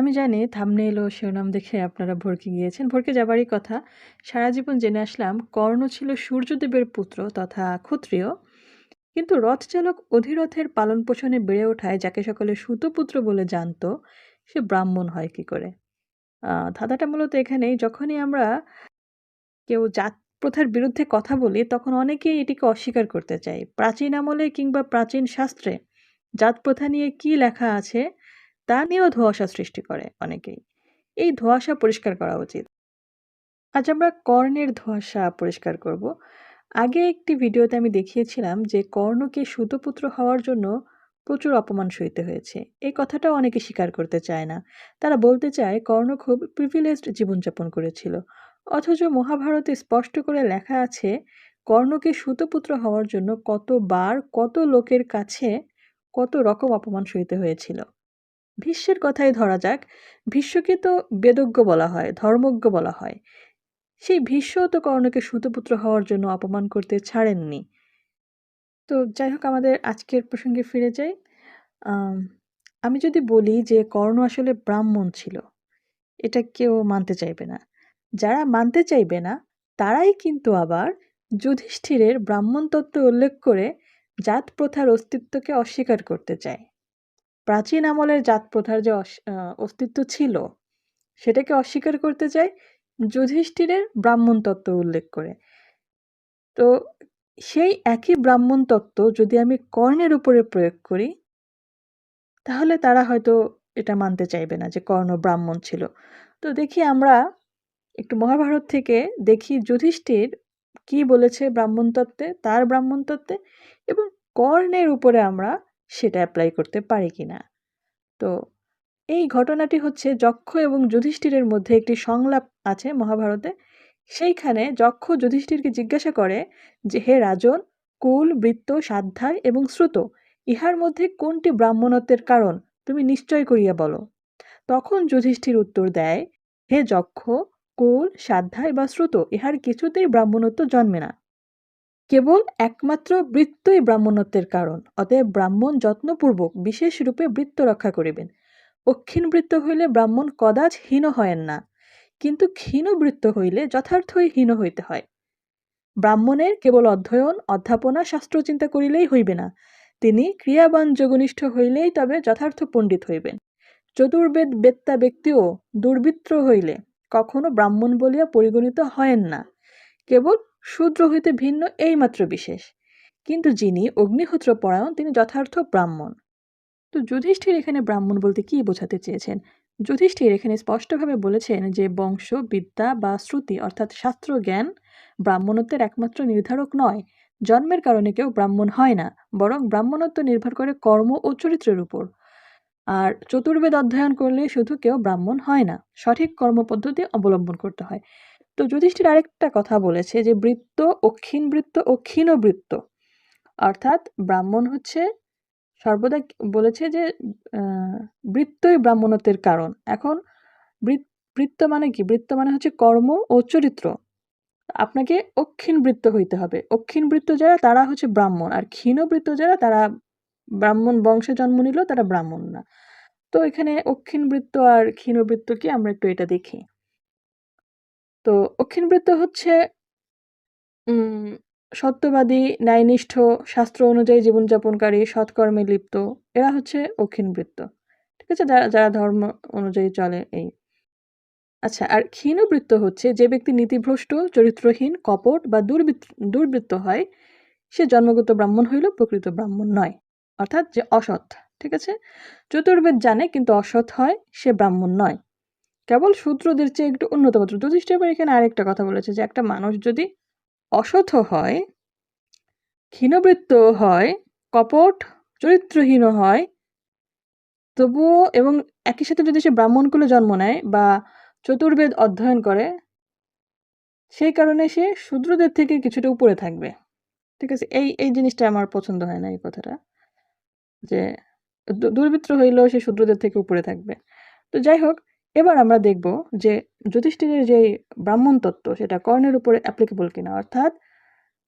আমি জানি থাম্বনেইল ও শিরোনাম দেখে আপনারা ভরকে গিয়েছেন। ভরকে যাবারই কথা। সারা জীবন জেনে আসলাম কর্ণ ছিল সূর্যদেবের পুত্র তথা ক্ষত্রিয়। কিন্তু রথচালক অধিরথের পালন-পোষণে বেড়ে ওঠায় যাকে সকলে সুতপুত্র বলে জানত, সে ব্রাহ্মণ হয় কি করে? ধাঁধাটা মূলত এখানেই যখনই আমরা কেউ জাত প্রথার বিরুদ্ধে কথা বলি তখন অনেকেই এটিকে অস্বীকার করতে চায়। প্রাচীন আমলে কিংবা প্রাচীন শাস্ত্রে জাত প্রথা নিয়ে কি লেখা আছে তা নিয়েও ধোঁয়াশা সৃষ্টি করে অনেকেই। এই ধোঁয়াশা পরিষ্কার করা উচিত। আজ আমরা কর্ণের ধোঁয়াশা পরিষ্কার করব। আগে একটি ভিডিওতে আমি দেখিয়েছিলাম যে কর্ণকে সুতপুত্র হওয়ার জন্য প্রচুর অপমান সইতে হয়েছে। এই কথাটাও অনেকে স্বীকার করতে চায় না। তারা বলতে চায়, কর্ণ খুব প্রিভিলেজড জীবনযাপন করেছিল। অথচ মহাভারতে স্পষ্ট করে লেখা আছে, কর্ণকে সুতপুত্র হওয়ার জন্য কতবার কত লোকের কাছে কত রকম অপমান সইতে হয়েছিল। ভীষ্মের কথাই ধরা যাক ভীষ্মকে তো বেদজ্ঞ বলা হয়, ধর্মজ্ঞ বলা হয়। সেই ভীষ্ম তো কর্ণকে সুতপুত্র হওয়ার জন্য অপমান করতে ছাড়েননি। তো যাই হোক, আমাদের আজকের প্রসঙ্গে ফিরে যাই। আমি যদি বলি যে কর্ণ আসলে ব্রাহ্মণ ছিল, এটা কেউ মানতে চাইবে না। যারা মানতে চাইবে না, তারাই কিন্তু আবার যুধিষ্ঠিরের ব্রাহ্মণ তত্ত্ব উল্লেখ করে জাত প্রথার অস্তিত্বকে অস্বীকার করতে চায়। প্রাচীন আমলের জাত প্রথার যে অস্তিত্ব ছিল, সেটাকে অস্বীকার করতে চাই যুধিষ্ঠিরের ব্রাহ্মণ তত্ত্ব উল্লেখ করে। তো সেই একই ব্রাহ্মণ তত্ত্ব যদি আমি কর্ণের উপরে প্রয়োগ করি, তাহলে তারা হয়তো এটা মানতে চাইবে না যে কর্ণ ব্রাহ্মণ ছিল। তো দেখি আমরা একটু মহাভারত থেকে দেখি যুধিষ্ঠির কি বলেছে ব্রাহ্মণ তত্ত্বে, তার ব্রাহ্মণ তত্ত্বে এবং কর্ণের উপরে আমরা সেটা অ্যাপ্লাই করতে পারে কি না তো এই ঘটনাটি হচ্ছে যক্ষ এবং যুধিষ্ঠিরের মধ্যে একটি সংলাপ আছে মহাভারতে। সেইখানে যক্ষ যুধিষ্ঠিরকে জিজ্ঞাসা করে যে, হে রাজন, কুল, বৃত্ত, সাধ্যায় এবং শ্রুত, ইহার মধ্যে কোনটি ব্রাহ্মণত্বের কারণ? তুমি নিশ্চয় করিয়া বলো। তখন যুধিষ্ঠির উত্তর দেয়, হে যক্ষ, কুল, সাধ্যায় বা শ্রুত, ইহার কিছুতেই ব্রাহ্মণত্ব জন্মে না। কেবল একমাত্র বৃত্তই ব্রাহ্মণত্বের কারণ, অতএব ব্রাহ্মণ যত্নপূর্বক বিশেষ রূপে বৃত্ত রক্ষা করিবেন। অক্ষীণ বৃত্ত হইলে ব্রাহ্মণ কদাচ হীন হয়েন না, কিন্তু ক্ষীণ বৃত্ত হইলে যথার্থই হীন হইতে হয়। ব্রাহ্মণের কেবল অধ্যয়ন, অধ্যাপনা, শাস্ত্র চিন্তা করিলেই হইবে না, তিনি ক্রিয়াবান যোগনিষ্ঠ হইলেই তবে যথার্থ পণ্ডিত হইবেন। চতুর্বেদ বেত্তা ব্যক্তিও দুর্বৃত্ত হইলে কখনো ব্রাহ্মণ বলিয়া পরিগণিত হয়েন না, কেবল শূদ্র হইতে ভিন্ন এইমাত্র বিশেষ। কিন্তু যিনি অগ্নিহোত্র পরায়ণ, তিনি যথার্থ ব্রাহ্মণ। তো যুধিষ্ঠির এখানে ব্রাহ্মণ বলতে কি বোঝাতে চেয়েছেন? যুধিষ্ঠির এখানে স্পষ্টভাবে বলেছেন যে, বংশ, বিদ্যা বা শ্রুতি অর্থাৎ শাস্ত্র জ্ঞান ব্রাহ্মণত্বের একমাত্র নির্ধারক নয়। জন্মের কারণে কেউ ব্রাহ্মণ হয় না, বরং ব্রাহ্মণত্ব নির্ভর করে কর্ম ও চরিত্রের উপর। আর চতুর্বেদ অধ্যয়ন করলে শুধু কেউ ব্রাহ্মণ হয় না, সঠিক কর্মপদ্ধতি অবলম্বন করতে হয়। তো যুধিষ্ঠির আরেকটা কথা বলেছে যে বৃত্ত অক্ষীণ বৃত্ত ও ক্ষীণ বৃত্ত। অর্থাৎ ব্রাহ্মণ হচ্ছে সর্বদা বলেছে যে বৃত্তই ব্রাহ্মণত্বের কারণ। এখন বৃত্ত মানে কি? বৃত্ত মানে হচ্ছে কর্ম ও চরিত্র। আপনাকে অক্ষীণ বৃত্ত হইতে হবে। অক্ষীণ বৃত্ত যারা, তারা হচ্ছে ব্রাহ্মণ। আর ক্ষীণ বৃত্ত যারা, তারা ব্রাহ্মণ বংশে জন্ম নিল, তারা ব্রাহ্মণ না। তো এখানে অক্ষীণ বৃত্ত আর ক্ষীণ বৃত্ত কি? আমরা একটু এটা দেখি। তো অক্ষিণবৃত্ত হচ্ছে সত্যবাদী, ন্যায়নিষ্ঠ, শাস্ত্র অনুযায়ী জীবনযাপনকারী, সৎকর্মে লিপ্ত। এরা হচ্ছে অক্ষিণবৃত্ত ঠিক আছে? যারা যারা ধর্ম অনুযায়ী চলে এই। আচ্ছা আর ক্ষীণবৃত্ত হচ্ছে যে ব্যক্তি নীতিভ্রষ্ট, চরিত্রহীন, কপট বা দুর্বৃত্ত দুর্বৃত্ত হয়, সে জন্মগত ব্রাহ্মণ হইল, প্রকৃত ব্রাহ্মণ নয়। অর্থাৎ যে অসৎ। ঠিক আছে? চতুর্বেদ জানে, কিন্তু অসৎ হয়, সে ব্রাহ্মণ নয়। কেবল শূদ্রদের চেয়ে একটু উন্নত মাত্র যুধিষ্ঠির এখানে আরেকটা কথা বলেছে যে, একটা মানুষ যদি অসৎ হয়, ক্ষীণবৃত্ত হয়, কপট, চরিত্রহীন হয়, তবুও এবং একই সাথে যদি সে ব্রাহ্মণ কুলে জন্ম নেয় বা চতুর্বেদ অধ্যয়ন করে, সেই কারণে সে শূদ্রদের থেকে কিছুটা উপরে থাকবে। ঠিক আছে? এই এই জিনিসটা আমার পছন্দ হয় না এই কথাটা। যে দুর্বৃত্ত হইলেও সে শূদ্রদের থেকে উপরে থাকবে। তো যাই হোক এবার আমরা দেখব যে যুধিষ্ঠিরের যে ব্রাহ্মণ তত্ত্ব সেটা কর্ণের উপরে অ্যাপ্লিকেবল কিনা। অর্থাৎ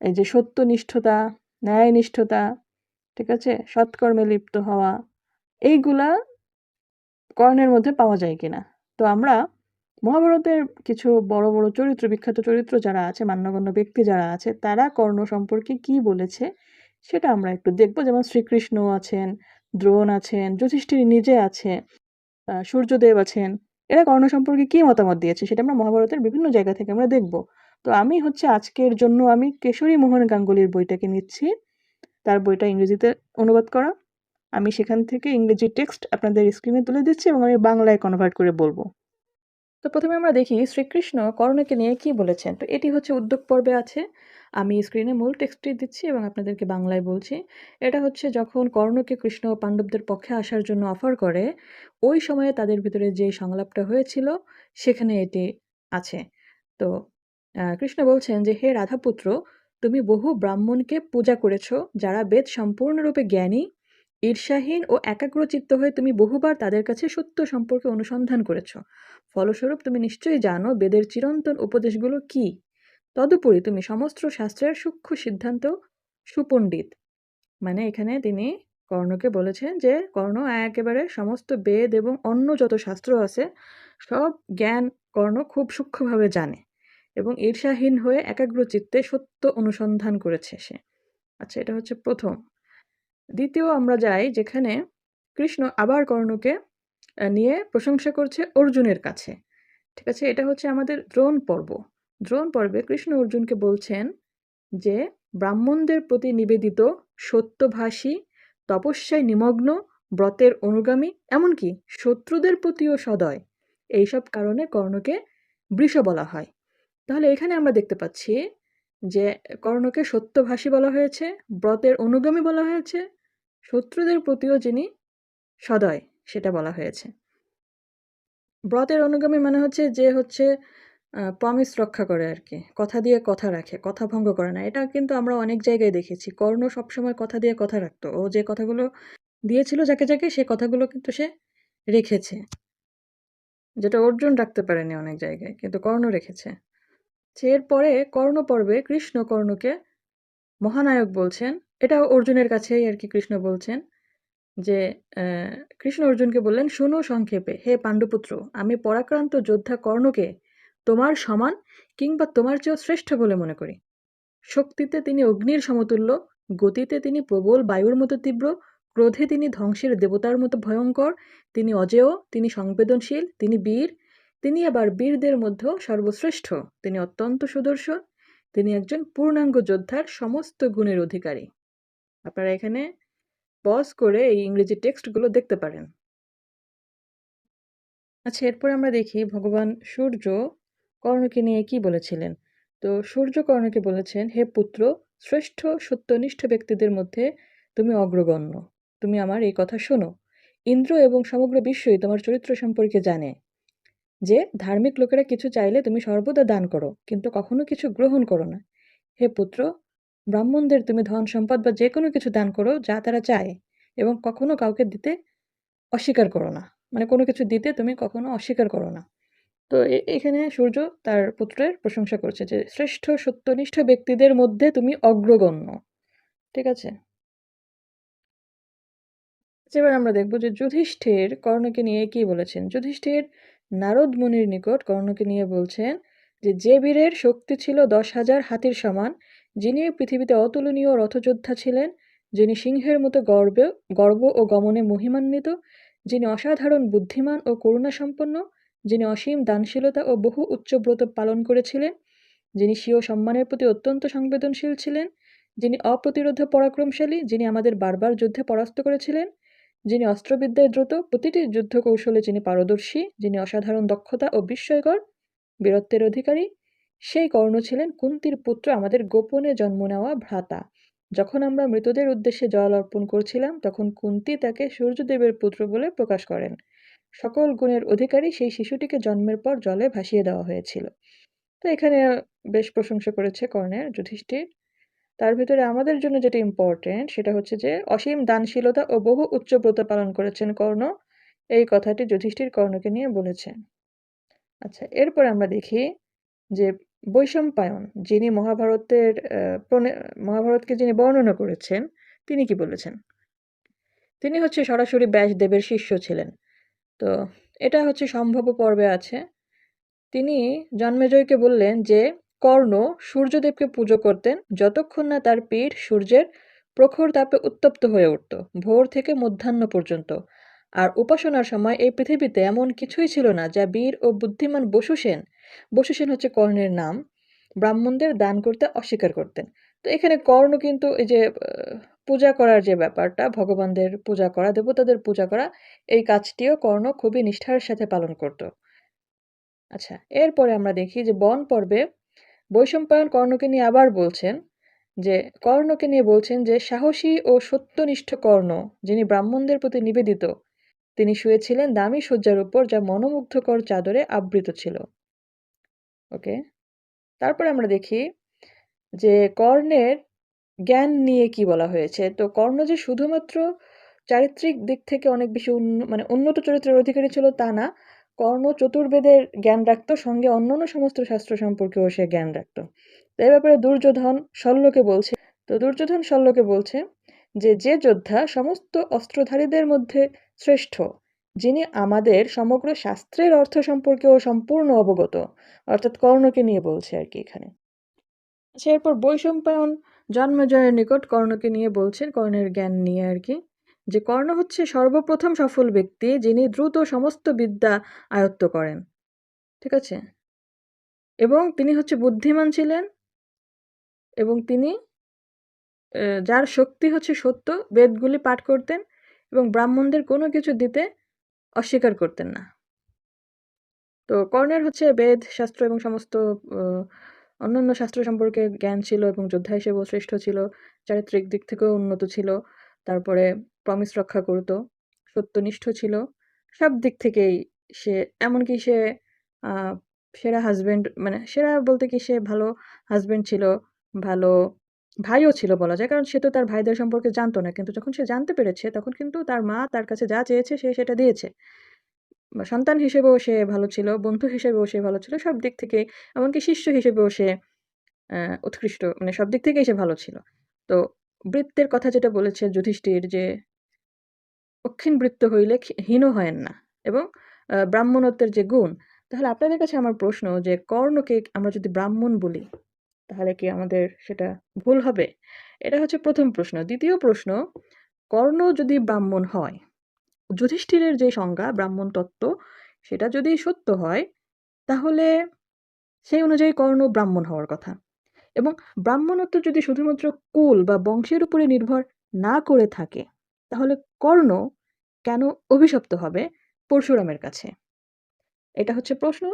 এই যে সত্যনিষ্ঠতা, ন্যায়নিষ্ঠতা, ঠিক আছে? সৎকর্মে লিপ্ত হওয়া, এইগুলা কর্ণের মধ্যে পাওয়া যায় কিনা? তো আমরা মহাভারতের কিছু বড় বড় চরিত্র, বিখ্যাত চরিত্র যারা আছে, মান্যগণ্য ব্যক্তি যারা আছে, তারা কর্ণ সম্পর্কে কি বলেছে, সেটা আমরা একটু দেখব। যেমন শ্রীকৃষ্ণ আছেন, দ্রোণ আছেন, যুধিষ্ঠির নিজে আছে সূর্যদেব আছেন এরা কর্ণ সম্পর্কে কি মতামত দিয়েছে সেটা আমরা মহাভারতের বিভিন্ন জায়গা থেকে আমরা দেখব। তো আমি হচ্ছে আজকের জন্য আমি কেশরী মোহন গাঙ্গুলির বইটাকে নিচ্ছি। তার বইটা ইংরেজিতে অনুবাদ করা। আমি সেখান থেকে ইংরেজি টেক্সট আপনাদের স্ক্রিনে তুলে দিচ্ছি এবং আমি বাংলায় কনভার্ট করে বলব। তো প্রথমে আমরা দেখি শ্রীকৃষ্ণ কর্ণকে নিয়ে কি বলেছেন। তো এটি হচ্ছে উদ্যোগ পর্বে আছে। আমি স্ক্রিনে মূল টেক্সটটি দিচ্ছি এবং আপনাদেরকে বাংলায় বলছি। এটা হচ্ছে যখন কর্ণকে কৃষ্ণ পাণ্ডবদের পক্ষে আসার জন্য অফার করে, ওই সময়ে তাদের ভিতরে যে সংলাপটা হয়েছিল, সেখানে এটি আছে। তো কৃষ্ণ বলছেন যে, হে রাধাপুত্র, তুমি বহু ব্রাহ্মণকে পূজা করেছ, যারা বেদ সম্পূর্ণরূপে জ্ঞানী ঈর্ষাহীন ও একাগ্রচিত্ত হয়ে তুমি বহুবার তাদের কাছে সত্য সম্পর্কে অনুসন্ধান করেছ। ফলস্বরূপ তুমি নিশ্চয়ই জানো বেদের চিরন্তন উপদেশগুলো কি। তদুপরি তুমি সমস্ত শাস্ত্রের সূক্ষ্ম সিদ্ধান্ত সুপণ্ডিত। মানে এখানে তিনি কর্ণকে বলেছেন যে কর্ণ একেবারে সমস্ত বেদ এবং অন্য যত শাস্ত্র আছে, সব জ্ঞান কর্ণ খুব সূক্ষ্মভাবে জানে এবং ঈর্ষাহীন হয়ে একাগ্র চিত্তে সত্য অনুসন্ধান করেছে সে। আচ্ছা এটা হচ্ছে প্রথম। দ্বিতীয় আমরা যাই যেখানে কৃষ্ণ আবার কর্ণকে নিয়ে প্রশংসা করছে অর্জুনের কাছে। ঠিক আছে? এটা হচ্ছে আমাদের দ্রোণ পর্ব। দ্রোণ পর্বে কৃষ্ণ অর্জুনকে বলছেন যে, ব্রাহ্মণদের প্রতি নিবেদিত সত্যভাষী, তপস্যায় নিমগ্ন, ব্রতের অনুগামী, এমনকি শত্রুদের প্রতিও সদয়, এইসব কারণে কর্ণকে বৃষ বলা হয়। তাহলে এখানে আমরা দেখতে পাচ্ছি যে, কর্ণকে সত্যভাষী বলা হয়েছে, ব্রতের অনুগামী বলা হয়েছে শত্রুদের প্রতিও যিনি সদয়, সেটা বলা হয়েছে। ব্রতের অনুগামী মানে হচ্ছে যে হচ্ছে প্রমিস রক্ষা করে আর কি কথা দিয়ে কথা রাখে, কথা ভঙ্গ করে না। এটা কিন্তু আমরা অনেক জায়গায় দেখেছি। কর্ণ সবসময় কথা দিয়ে কথা রাখতো। ও যে কথাগুলো দিয়েছিল যাকে যাকে, সে কথাগুলো কিন্তু সে রেখেছে। যেটা অর্জুন রাখতে পারেনি অনেক জায়গায়, কিন্তু কর্ণ রেখেছে। এরপরে কর্ণ পর্বে কৃষ্ণ কর্ণকে মহানায়ক বলছেন এটা অর্জুনের কাছেই আর কি কৃষ্ণ বলছেন যে কৃষ্ণ অর্জুনকে বললেন, শুনো সংক্ষেপে, হে পাণ্ডুপুত্র, আমি পরাক্রান্ত যোদ্ধা কর্ণকে তোমার সমান কিংবা তোমার চেয়েও শ্রেষ্ঠ বলে মনে করি। শক্তিতে তিনি অগ্নির সমতুল্য, গতিতে তিনি প্রবল বায়ুর মতো তীব্র, ক্রোধে তিনি ধ্বংসের দেবতার মতো ভয়ঙ্কর, তিনি অজেয়, তিনি সংবেদনশীল, তিনি বীর, তিনি আবার বীরদের মধ্যেও সর্বশ্রেষ্ঠ, তিনি অত্যন্ত সুদর্শন, তিনি একজন পূর্ণাঙ্গ যোদ্ধার সমস্ত গুণের অধিকারী। আপনারা এখানে পজ করে এই ইংরেজি টেক্সটগুলো দেখতে পারেন। আচ্ছা এরপরে আমরা দেখি ভগবান সূর্য কর্ণকে নিয়ে কি বলেছিলেন? তো সূর্য কর্ণকে বলেছেন, হে পুত্র, শ্রেষ্ঠ সত্যনিষ্ঠ ব্যক্তিদের মধ্যে তুমি অগ্রগণ্য। তুমি আমার এই কথা শোনো। ইন্দ্র এবং সমগ্র বিশ্বই তোমার চরিত্র সম্পর্কে জানে যে ধার্মিক লোকেরা কিছু চাইলে তুমি সর্বদা দান করো, কিন্তু কখনো কিছু গ্রহণ করো না। হে পুত্র ব্রাহ্মণদের তুমি ধন সম্পদ বা যে কোনো কিছু দান করো যা তারা চায় এবং কখনো কাউকে দিতে অস্বীকার করো না। মানে কোনো কিছু দিতে তুমি কখনো অস্বীকার করো না। তো এখানে সূর্য তার পুত্রের প্রশংসা করছে যে, শ্রেষ্ঠ সত্যনিষ্ঠ ব্যক্তিদের মধ্যে তুমি অগ্রগণ্য। ঠিক আছে? এবার আমরা দেখব যে যুধিষ্ঠির কর্ণকে নিয়ে কি বলেছেন? যুধিষ্ঠির নারদ মুনির নিকট কর্ণকে নিয়ে বলছেন যে যে বীরের শক্তি ছিল দশ হাজার হাতির সমান যিনি এই পৃথিবীতে অতুলনীয় রথযোদ্ধা ছিলেন, যিনি সিংহের মতো গর্বে, গর্ব ও গমনে মহিমান্বিত, যিনি অসাধারণ বুদ্ধিমান ও করুণাসম্পন্ন, যিনি অসীম দানশীলতা ও বহু উচ্চব্রত পালন করেছিলেন, যিনি স্বীয় সম্মানের প্রতি অত্যন্ত সংবেদনশীল ছিলেন, যিনি অপ্রতিরোধ পরাক্রমশালী, যিনি আমাদের বারবার যুদ্ধে পরাস্ত করেছিলেন, যিনি অস্ত্রবিদ্যায় দ্রুত প্রতিটি যুদ্ধ কৌশলে যিনি পারদর্শী, যিনি অসাধারণ দক্ষতা ও বিস্ময়কর, বীরত্বের অধিকারী সেই কর্ণ ছিলেন কুন্তির পুত্র আমাদের গোপনে জন্ম নেওয়া ভ্রাতা। যখন আমরা মৃতদের উদ্দেশ্যে জল অর্পণ করছিলাম, তখন কুন্তি তাকে সূর্যদেবের পুত্র বলে প্রকাশ করেন। সকল গুণের অধিকারী সেই শিশুটিকে জন্মের পর জলে ভাসিয়ে দেওয়া হয়েছিল। তো এখানে বেশ প্রশংসা করেছে কর্ণের যুধিষ্ঠির। তার ভিতরে আমাদের জন্য যেটা ইম্পর্টেন্ট সেটা হচ্ছে যে, অসীম দানশীলতা ও বহু উচ্চব্রত পালন করেছেন কর্ণ। এই কথাটি যুধিষ্ঠির কর্ণকে নিয়ে বলেছেন। আচ্ছা এরপর আমরা দেখি যে বৈশম্পায়ন যিনি মহাভারতের মহাভারতকে যিনি বর্ণনা করেছেন, তিনি কি বলেছেন? তিনি হচ্ছে সরাসরি ব্যাসদেবের শিষ্য ছিলেন। তো এটা হচ্ছে সম্ভাব্য পর্বে আছে। তিনি জন্মেজয়কে বললেন যে, কর্ণ সূর্যদেবকে পুজো করতেন যতক্ষণ না তার পিঠ সূর্যের প্রখর তাপে উত্তপ্ত হয়ে উঠত, ভোর থেকে মধ্যাহ্ন পর্যন্ত। আর উপাসনার সময় এই পৃথিবীতে এমন কিছুই ছিল না যা বীর ও বুদ্ধিমান বসুসেন বসুসেন হচ্ছে কর্ণের নাম। ব্রাহ্মণদের দান করতে অস্বীকার করতেন। তো এখানে কর্ণ কিন্তু এই যে পূজা করার যে ব্যাপারটা, ভগবানদের পূজা করা, দেবতাদের পূজা করা, এই কাজটিও কর্ণ খুবই নিষ্ঠার সাথে পালন করত। আচ্ছা এরপরে আমরা দেখি যে বন পর্বে বৈশম্পায়ন কর্ণকে নিয়ে আবার বলছেন যে, কর্ণকে নিয়ে বলছেন যে, সাহসী ও সত্যনিষ্ঠ কর্ণ, যিনি ব্রাহ্মণদের প্রতি নিবেদিত তিনি শুয়েছিলেন দামি শয্যার উপর যা মনোমুগ্ধকর চাদরে আবৃত ছিল। ওকে? তারপরে আমরা দেখি যে কর্ণের জ্ঞান নিয়ে কি বলা হয়েছে। তো কর্ণ যে শুধুমাত্র চারিত্রিক দিক থেকে অনেক বেশি মানে উন্নত চরিত্রের অধিকারী ছিল তা না, কর্ণ চতুর্বেদের জ্ঞান রাখতো, সঙ্গে অন্যান্য সমস্ত শাস্ত্র সম্পর্কেও সে জ্ঞান রাখতো। তো এই ব্যাপারে দুর্যোধন শল্যকে বলছে। তো দুর্যোধন শল্যকে বলছে যে যে যোদ্ধা সমস্ত অস্ত্রধারীদের মধ্যে শ্রেষ্ঠ, যিনি আমাদের সমগ্র শাস্ত্রের অর্থ সম্পর্কেও সম্পূর্ণ অবগত। অর্থাৎ কর্ণকে নিয়ে বলছে আর কি এখানে। আচ্ছা এরপর বৈশম্পায়ন জন্মজয়ের নিকট কর্ণকে নিয়ে বলছেন, কর্ণের জ্ঞান নিয়ে আর কি, যে কর্ণ হচ্ছে সর্বপ্রথম সফল ব্যক্তি যিনি দ্রুত সমস্ত বিদ্যা আয়ত্ত করেন। ঠিক আছে? এবং তিনি হচ্ছে বুদ্ধিমান ছিলেন এবং তিনি যার শক্তি হচ্ছে সত্য, বেদগুলি পাঠ করতেন এবং ব্রাহ্মণদের কোনো কিছু দিতে অস্বীকার করতেন না। তো কর্ণের হচ্ছে বেদ, শাস্ত্র এবং সমস্ত অন্যান্য শাস্ত্র সম্পর্কে জ্ঞান ছিল এবং যোদ্ধা হিসেবেও শ্রেষ্ঠ ছিল, চারিত্রিক দিক থেকেও উন্নত ছিল, তারপরে প্রমিস রক্ষা করত, সত্যনিষ্ঠ ছিল, সব দিক থেকেই সে, এমনকি সে সেরা হাজবেন্ড মানে সেরা বলতে কি সে ভালো হাজব্যান্ড ছিল, ভালো ভাইও ছিল বলা যায়, কারণ সে তো তার ভাইদের সম্পর্কে জানতো না। কিন্তু যখন সে জানতে পেরেছে, তখন কিন্তু তার মা তার কাছে যা চেয়েছে, সে সেটা দিয়েছে। সন্তান হিসেবেও সে ভালো ছিল, বন্ধু হিসেবেও সে ভালো ছিল, সব দিক থেকে, এমনকি শিষ্য হিসেবেও সে উৎকৃষ্ট মানে সব দিক থেকেই সে ভালো ছিল। তো বৃত্তের কথা যেটা বলেছে যুধিষ্ঠির যে, অক্ষিণ বৃত্ত হইলে হীন হয় না। এবং ব্রাহ্মণত্বের যে গুণ, তাহলে আপনাদের কাছে আমার প্রশ্ন যে, কর্ণকে আমরা যদি ব্রাহ্মণ বলি তাহলে কি আমাদের সেটা ভুল হবে? এটা হচ্ছে প্রথম প্রশ্ন। দ্বিতীয় প্রশ্ন, কর্ণ যদি ব্রাহ্মণ হয়, যুধিষ্ঠিরের যে সংজ্ঞা, ব্রাহ্মণ তত্ত্ব, সেটা যদি সত্য হয়, তাহলে সেই অনুযায়ী কর্ণ ব্রাহ্মণ হওয়ার কথা। এবং ব্রাহ্মণত্ব যদি শুধুমাত্র কুল বা বংশের উপরে নির্ভর না করে থাকে, তাহলে কর্ণ কেন অভিশপ্ত হবে পরশুরামের কাছে? এটা হচ্ছে প্রশ্ন।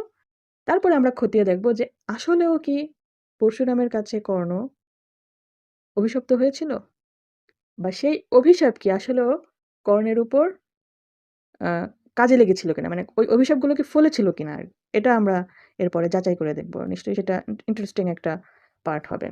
তারপরে আমরা খতিয়ে দেখব যে আসলেও কি পরশুরামের কাছে কর্ণ অভিশপ্ত হয়েছিল? বা সেই অভিশাপ কি? আসলেও কর্ণের উপর কাজে লেগেছিল কিনা? মানে ওই অভিশাপগুলো কি ফলেছিল কিনা? এটা আমরা এরপরে যাচাই করে দেখব। নিশ্চয়ই সেটা ইন্টারেস্টিং একটা পার্ট হবে।